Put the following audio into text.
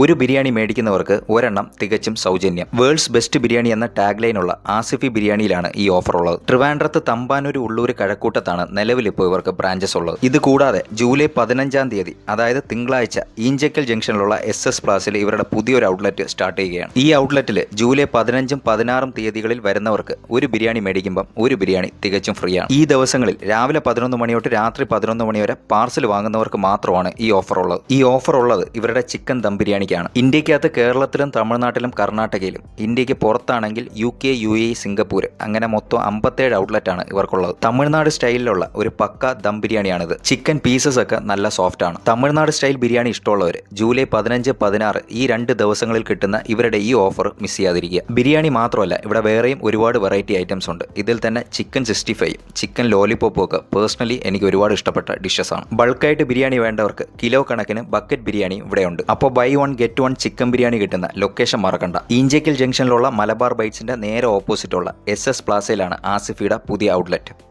ഒരു ബിരിയാണി മേടിക്കുന്നവർക്ക് ഒരെണ്ണം തികച്ചും സൗജന്യം. വേൾഡ്സ് ബെസ്റ്റ് ബിരിയാണി എന്ന ടാഗ് ലൈനുള്ള ആസിഫി ബിരിയാണിയിലാണ് ഈ ഓഫർ ഉള്ളത് ട്രിവാൻഡ്രത്ത് തമ്പാനൂർ ഉള്ളൂർ കഴക്കൂട്ടത്താണ് നിലവിൽ ഇപ്പോൾ ഇവർക്ക് ബ്രാഞ്ചസ് ഉള്ളത്. ഇത് കൂടാതെ ജൂലൈ പതിനഞ്ചാം തീയതി അതായത് തിങ്കളാഴ്ച ഈഞ്ചക്കൽ ജംഗ്ഷനിലുള്ള എസ് എസ് പ്ലാസിൽ ഇവരുടെ പുതിയൊരു ഔട്ട്ലെറ്റ് സ്റ്റാർട്ട് ചെയ്യുകയാണ്. ഈ ഔട്ട്ലെറ്റിൽ ജൂലൈ പതിനഞ്ചും പതിനാറും തീയതികളിൽ വരുന്നവർക്ക് ഒരു ബിരിയാണി മേടിക്കുമ്പം ഒരു ബിരിയാണി തികച്ചും ഫ്രീ ആണ് ഈ ദിവസങ്ങളിൽ രാവിലെ പതിനൊന്ന് മണി തൊട്ട് രാത്രി പതിനൊന്ന് മണി വരെ പാർസൽ വാങ്ങുന്നവർക്ക് മാത്രമാണ് ഈ ഓഫർ ഉള്ളത്. ഈ ഓഫർ ഉള്ളത് ഇവരുടെ ചിക്കൻ ദം ബിരിയാണിക്കാണ് ഇന്ത്യക്കകത്ത് കേരളത്തിലും തമിഴ്നാട്ടിലും കർണാടകയിലും. ഇന്ത്യയ്ക്ക് പുറത്താണെങ്കിൽ U K U A Singapore. അങ്ങനെ മൊത്തം അമ്പത്തേഴ് ഔട്ട്ലെറ്റ് ആണ് ഇവർക്കുള്ളത്. തമിഴ്നാട് സ്റ്റൈലിലുള്ള ഒരു പക്ക ദം ബിരിയാണിയാണിത്. ചിക്കൻ പീസസ് ഒക്കെ നല്ല സോഫ്റ്റ് ആണ്. തമിഴ്നാട് സ്റ്റൈൽ ബിരിയാണി ഇഷ്ടമുള്ളവർ ജൂലൈ പതിനഞ്ച് പതിനാറ് ഈ രണ്ട് ദിവസങ്ങളിൽ കിട്ടുന്ന ഇവരുടെ ഈ ഓഫർ മിസ് ചെയ്യാതിരിക്കുക. ബിരിയാണി മാത്രമല്ല ഇവിടെ വേറെയും ഒരുപാട് വെറൈറ്റി ഐറ്റംസ് ഉണ്ട്. ഇതിൽ തന്നെ ചിക്കൻ സിക്സ്റ്റി ഫൈവ് ചിക്കൻ ലോലിപോപ്പും ഒക്കെ പേഴ്സണലി എനിക്ക് ഒരുപാട് ഇഷ്ടപ്പെട്ട ഡിഷസ് ആണ്. ബൾക്കായിട്ട് ബിരിയാണി വേണ്ടവർക്ക് കിലോ കണക്കിന് ബക്കറ്റ് ബിരിയാണി ഇവിടെയുണ്ട്. അപ്പോൾ buy one get one chicken biryani കിട്ടുന്ന ലൊക്കേഷൻ മറക്കണ്ട. ഇഞ്ചേക്കൽ ജംഗ്ഷനിലുള്ള മലബാർ ബൈറ്റ്സിന്റെ നേരെ ഓപ്പോസിറ്റുള്ള എസ് എസ് പ്ലാസയിലാണ് ആസിഫിയുടെ പുതിയ ഔട്ട്ലെറ്റ്.